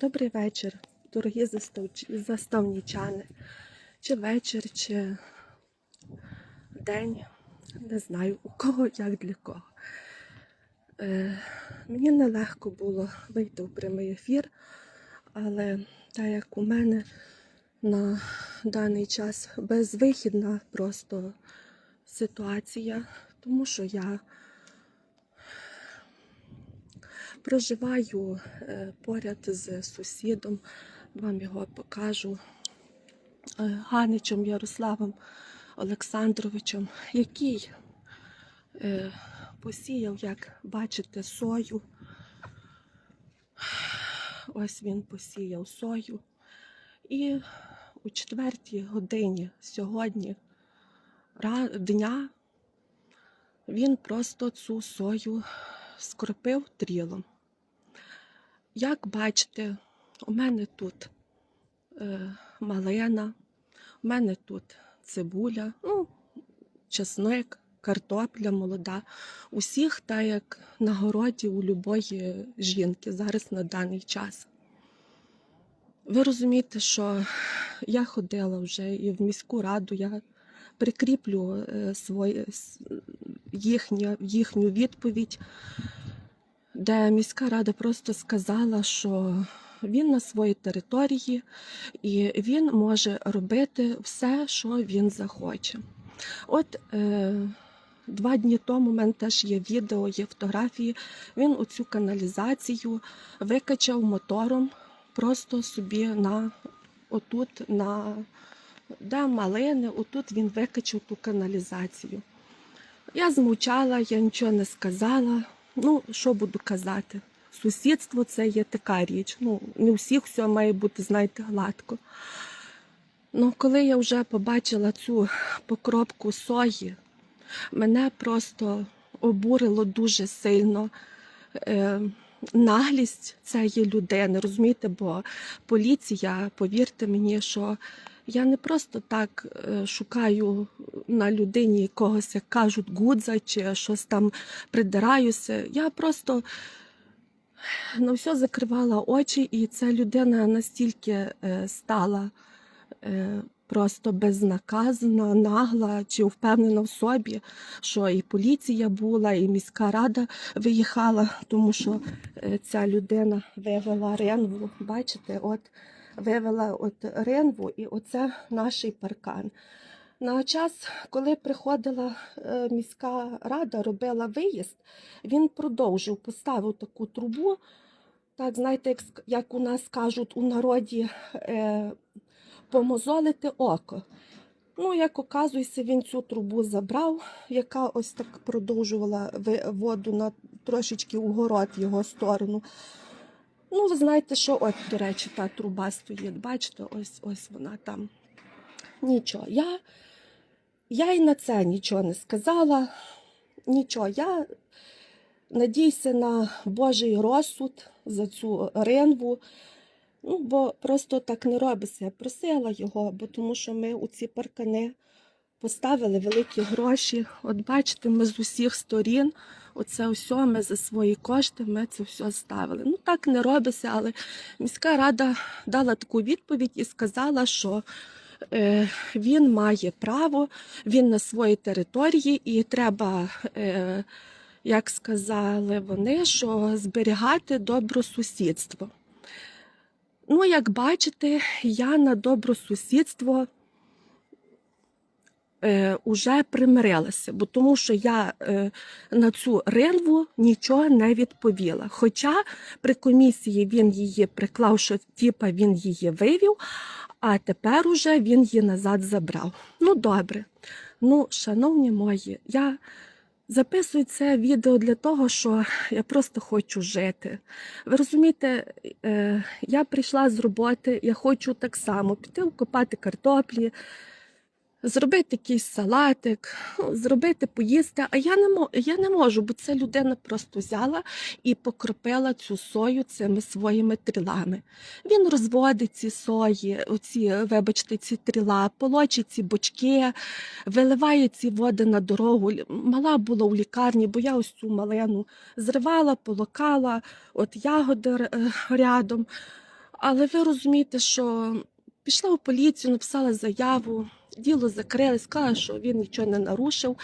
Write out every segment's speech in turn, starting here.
Добрий вечір, дорогі заставнічани. Чи вечір, чи день. Не знаю, у кого, як для кого. Е, мені нелегко було вийти в прямий ефір, але так як у мене на даний час безвихідна просто ситуація, тому що я проживаю е, поряд з сусідом, вам його покажу, е, Ганичем Ярославом Олександровичем, який е, посіяв, як бачите, сою. Ось він посіяв сою. І у четвертій годині сьогодні дня він просто цю сою скропив трілом. Як бачите, у мене тут е, малина, у мене тут цибуля, ну, чесник, картопля молода. Усіх так як на городі у любої жінки зараз на даний час. Ви розумієте, що я ходила вже і в міську раду, я прикріплю е, своє, с- їхню, їхню відповідь, де міська рада просто сказала, що він на своїй території і він може робити все, що він захоче. От е, два дні тому у мене теж є відео, є фотографії. Він оцю каналізацію викачав мотором просто собі на отут, на де малини, отут він викачав ту каналізацію. Я змовчала, я нічого не сказала. Ну, що буду казати? Сусідство це є така річ. Ну, не у всіх все має бути, знаєте, гладко. Ну, коли я вже побачила цю покропку сої, мене просто обурило дуже сильно. Е, наглість цієї людини, розумієте, бо поліція, повірте мені, що я не просто так е, шукаю на людині когось, як кажуть, гудза чи щось там придираюся. Я просто на все закривала очі, і ця людина настільки е, стала е, просто безнаказана, нагла чи впевнена в собі, що і поліція була, і міська рада виїхала, тому що ця людина вивела ренву. Бачите, от вивела от ренву, і оце наш паркан. На час, коли приходила е, міська рада, робила виїзд, він продовжив, поставив таку трубу. Так, знаєте, як, у нас кажуть у народі, е, помозолити око. Ну, як оказується, він цю трубу забрав, яка ось так продовжувала воду на трошечки угород в його сторону. Ну, ви знаєте, що от, до речі, та труба стоїть. Бачите, ось ось вона там. Нічого. Я, я й на це нічого не сказала. Нічого. Я надійся на Божий розсуд за цю ринву. Ну, бо просто так не робиться. Я просила його, бо тому що ми у ці паркани поставили великі гроші. От бачите, ми з усіх сторін, оце все ми за свої кошти, ми це все ставили. Ну так не робиться, але міська рада дала таку відповідь і сказала, що е, він має право, він на своїй території, і треба. Е, як сказали вони, що зберігати добросусідство. Ну, як бачите, я на добросусідство е, уже примирилася, бо тому що я е, на цю ринву нічого не відповіла. Хоча при комісії він її приклав, що типа він її вивів, а тепер уже він її назад забрав. Ну, добре. Ну, шановні мої, я записую це відео для того, що я просто хочу жити. Ви розумієте, е, я прийшла з роботи, я хочу так само піти вкопати картоплі, зробити якийсь салатик, зробити поїсти. А я не, мо- я не можу, бо ця людина просто взяла і покропила цю сою цими своїми трілами. Він розводить ці сої, оці, вибачте, ці тріла, полочить ці бочки, виливає ці води на дорогу. Мала була у лікарні, бо я ось цю малину зривала, полокала, от ягоди е, рядом. Але ви розумієте, що пішла в поліцію, написала заяву, діло закрили, сказала, що він нічого не нарушив.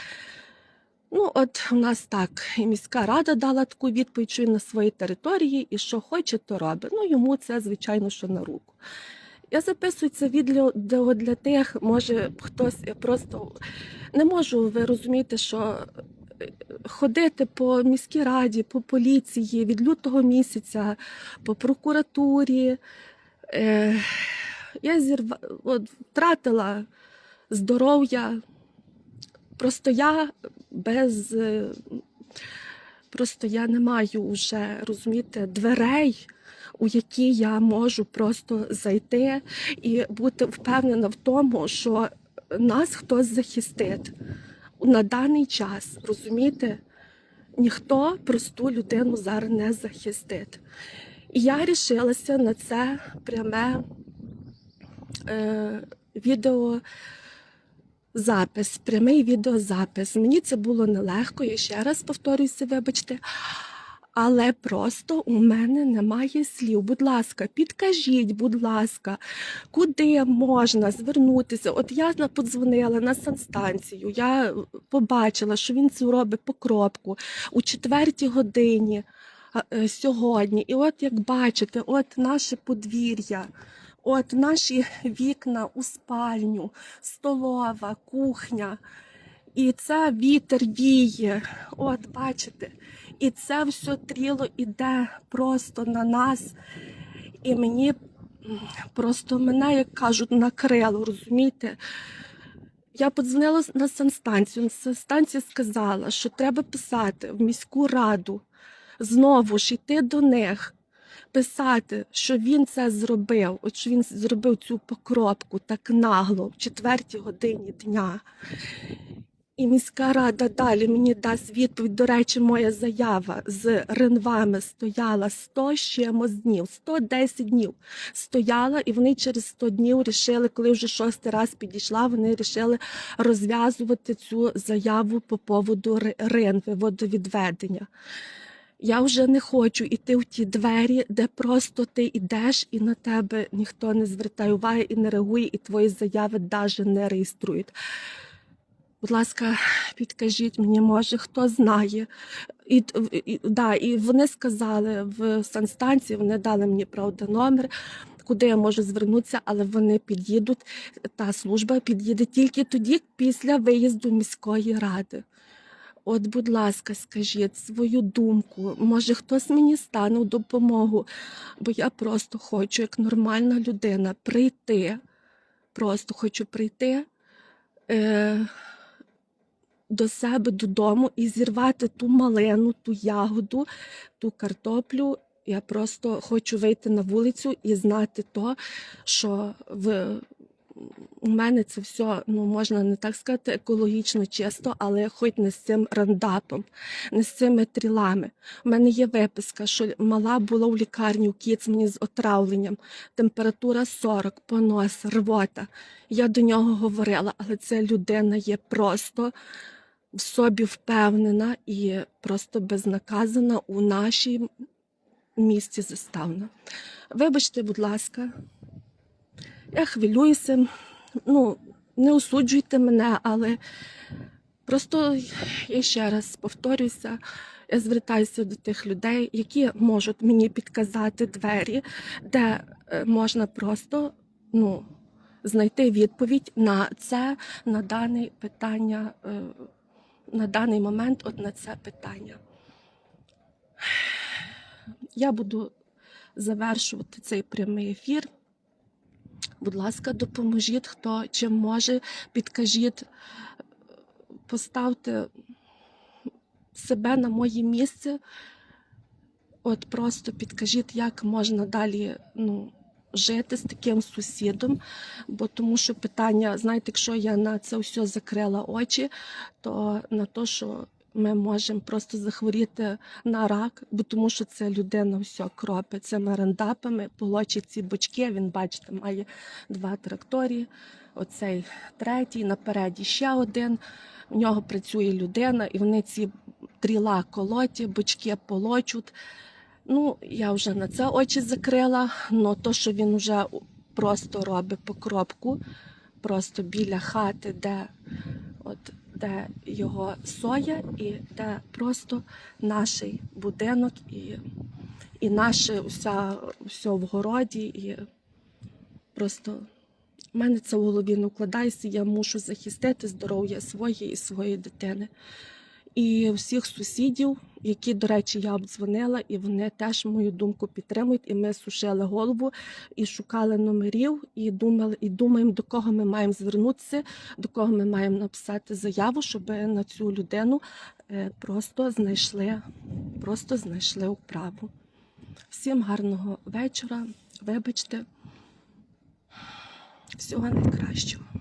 Ну, от у нас так, і міська рада дала таку відповідь, що він на своїй території і що хоче, то робить. Ну, йому це, звичайно, що на руку. Я записую це відео для, тих, може хтось я просто не можу, ви розумієте, що е, ходити по міській раді, по поліції від лютого місяця, по прокуратурі. Е, я зірва, от, втратила здоров'я. Просто я без. е, Просто я не маю вже, розумієте, дверей, у які я можу просто зайти і бути впевнена в тому, що нас хтось захистить на даний час. Розумієте? Ніхто просту людину зараз не захистить. І я рішилася на це пряме е, відео. Запис, прямий відеозапис. Мені це було нелегко, я ще раз повторююся, вибачте. Але просто у мене немає слів. Будь ласка, підкажіть, будь ласка, куди можна звернутися? От я подзвонила на санстанцію, я побачила, що він це робить покропку у четвертій годині е, сьогодні. І от як бачите, от наше подвір'я, от наші вікна у спальню, столова, кухня. І це вітер віє. От, бачите, і це все тріло іде просто на нас. І мені просто мене, як кажуть, накрило, розумієте? Я подзвонила на санстанцію. Санстанція сказала, що треба писати в міську раду, знову ж йти до них, писати, що він це зробив, от що він зробив цю покропку так нагло в четвертій годині дня. І міська рада далі мені дасть відповідь. До речі, моя заява з ринвами стояла 100 з чимось днів, 110 днів стояла, і вони через 100 днів рішили, коли вже шостий раз підійшла, вони рішили розв'язувати цю заяву по поводу ринви, водовідведення. Я вже не хочу йти в ті двері, де просто ти йдеш і на тебе ніхто не звертає уваги і не реагує, і твої заяви навіть не реєструють. Будь ласка, підкажіть мені, може, хто знає. І, і, да, і вони сказали в санстанції, вони дали мені правда номер, куди я можу звернутися, але вони під'їдуть. Та служба під'їде тільки тоді, після виїзду міської ради. От, будь ласка, скажіть свою думку. Може, хтось мені стане у допомогу, бо я просто хочу, як нормальна людина, прийти. Просто хочу прийти. Е- до себе додому і зірвати ту малину, ту ягоду, ту картоплю. Я просто хочу вийти на вулицю і знати то, що в у мене це все, ну можна не так сказати, екологічно чисто, але хоч не з цим рандапом, не з цими трілами. У мене є виписка, що мала була в лікарні у Кіцмані з отравленням, температура 40, понос, рвота. Я до нього говорила, але ця людина є просто в собі впевнена і просто безнаказана у нашій місті заставна. Вибачте, будь ласка, я хвилююся. Ну, не осуджуйте мене, але просто я ще раз повторюся. Я звертаюся до тих людей, які можуть мені підказати двері, де е, можна просто ну, знайти відповідь на це, на дане питання, е, на даний момент, от на це питання. Я буду завершувати цей прямий ефір. Будь ласка, допоможіть, хто чим може, підкажіть, поставте себе на моє місце. От просто підкажіть, як можна далі ну, жити з таким сусідом. Бо тому що питання, знаєте, якщо я на це все закрила очі, то на те, що ми можемо просто захворіти на рак, бо тому що це людина все цими рандапами, полочить ці бочки. Він, бачите, має два тракторі. Оцей третій, напереді ще один. У нього працює людина, і вони ці тріла колоті, бочки полочуть. Ну, я вже на це очі закрила, але то, що він вже просто робить покропку, просто біля хати, де, от, де його соя, і де просто наш будинок, і, і наше уся, все в городі. І просто в мене це в голові не укладається, я мушу захистити здоров'я своє і своєї дитини. І всіх сусідів, які, до речі, я обдзвонила, і вони теж мою думку підтримують. І ми сушили голову і шукали номерів, і думали, і думаємо, до кого ми маємо звернутися, до кого ми маємо написати заяву, щоб на цю людину е, просто знайшли, просто знайшли управу. Всім гарного вечора. Вибачте, всього найкращого.